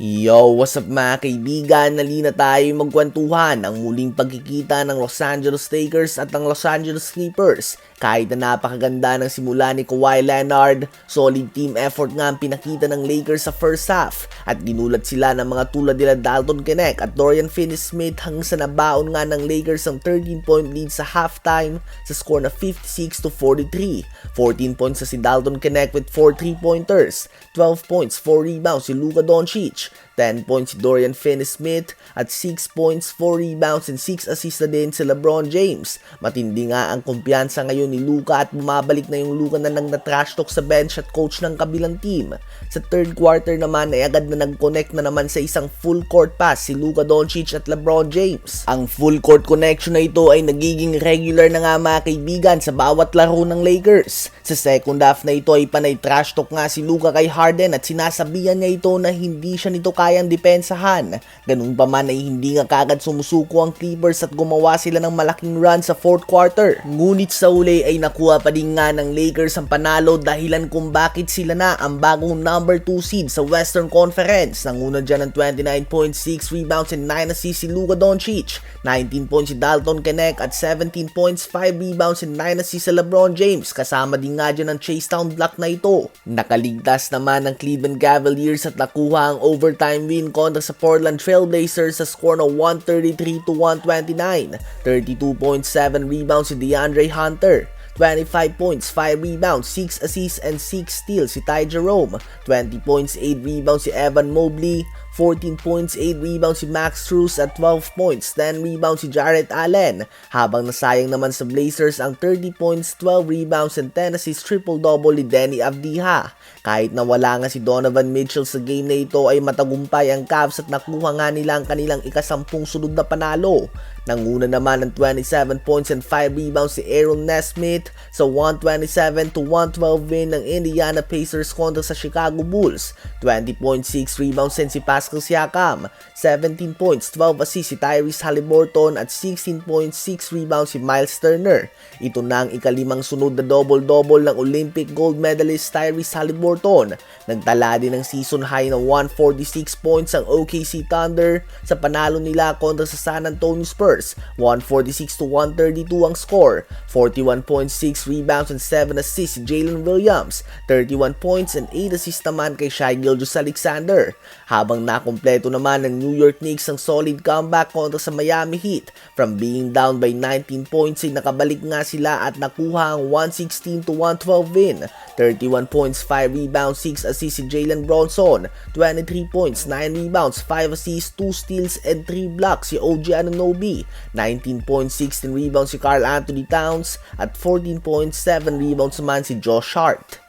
Yo, what's up mga kaibigan? Nalina tayo magkwentuhan ang muling pagkikita ng Los Angeles Lakers at ng Los Angeles Clippers. Kahit na napakaganda ng simula ni Kawhi Leonard, solid team effort nga ang pinakita ng Lakers sa first half at ginulat sila ng mga tulad nila Dalton Knecht at Dorian Finney-Smith hanggang sa nabaon nga ng Lakers ang 13-point lead sa halftime sa score na 56 to 43. 14 points sa si Dalton Knecht with 4 3-pointers, 12 points, 4 rebounds si Luka Doncic, 10 points si Dorian Finney-Smith at 6 points, 4 rebounds and 6 assists na din si LeBron James. Matindi nga ang kumpiyansa ngayon ni Luka at bumabalik na yung Luka na nang na-trash talk sa bench at coach ng kabilang team. Sa third quarter naman ay agad na nag-connect na naman sa isang full court pass si Luka Doncic at LeBron James. Ang full court connection na ito ay nagiging regular na nga mga kaibigan sa bawat laro ng Lakers. Sa second half na ito ay panay trash talk nga si Luka kay Harden at sinasabihan niya ito na hindi siya nito kayang depensahan. Ganun pa man ay hindi nga kagad sumusuko ang Clippers at gumawa sila ng malaking run sa fourth quarter. Ngunit sa uli ay nakuha pa din nga ng Lakers ang panalo dahilan kung bakit sila na ang bagong number 2 seed sa Western Conference. Nanguna dyan ng 29.6 rebounds and 9 assists si Luka Doncic, 19 points si Dalton Knecht at 17 points, 5 rebounds and 9 assists sa LeBron James. Kasama din nga dyan ang Chase Town block na ito. Nakaligtas naman ng Cleveland Cavaliers at nakuha ang overtime win kontra sa Portland Trailblazers sa score na 133 to 129. 32.7 rebounds si DeAndre Hunter. 25 points, 5 rebounds, 6 assists, and 6 steals si Ty Jerome. 20 points, 8 rebounds si Evan Mobley. 14 points, 8 rebounds si Max Strus at 12 points, 10 rebounds si Jarrett Allen. Habang nasayang naman sa Blazers ang 30 points, 12 rebounds, and 10 assists triple-double ni Denny Avdiha. Kahit na wala nga si Donovan Mitchell sa game na ito ay matagumpay ang Cavs at nakuha nga nila ang kanilang ikasampung sunod na panalo. Nanguna naman ng 27 points and 5 rebounds si Aaron Nesmith sa 127 to 112 win ng Indiana Pacers kontra sa Chicago Bulls. 20.6 rebounds din si Pascal Siakam, 17 points, 12 assists si Tyrese Halliburton at 16.6 rebounds si Miles Turner. Ito na ang ikalimang sunod na double-double ng Olympic gold medalist Tyrese Halliburton. Nagtala din ng season high na 146 points ang OKC Thunder sa panalo nila kontra sa San Antonio Spurs. 146 to 132 ang score. 41.6 rebounds and 7 assists si Jalen Williams. 31 points and 8 assists naman kay Shai Gilgeous-Alexander. Habang nakumpleto naman ng New York Knicks ang solid comeback kontra sa Miami Heat. From being down by 19 points ay nakabalik nga sila at nakuha ang 116 to 112 win. 31 points, 5 rebounds, 6 assists si Jalen Bronson. 23 points, 9 rebounds, 5 assists, 2 steals, and 3 blocks si OG Anunoby. 19 points, 16 rebounds si Carl Anthony Towns at 14 points, 7 rebounds naman si Josh Hart.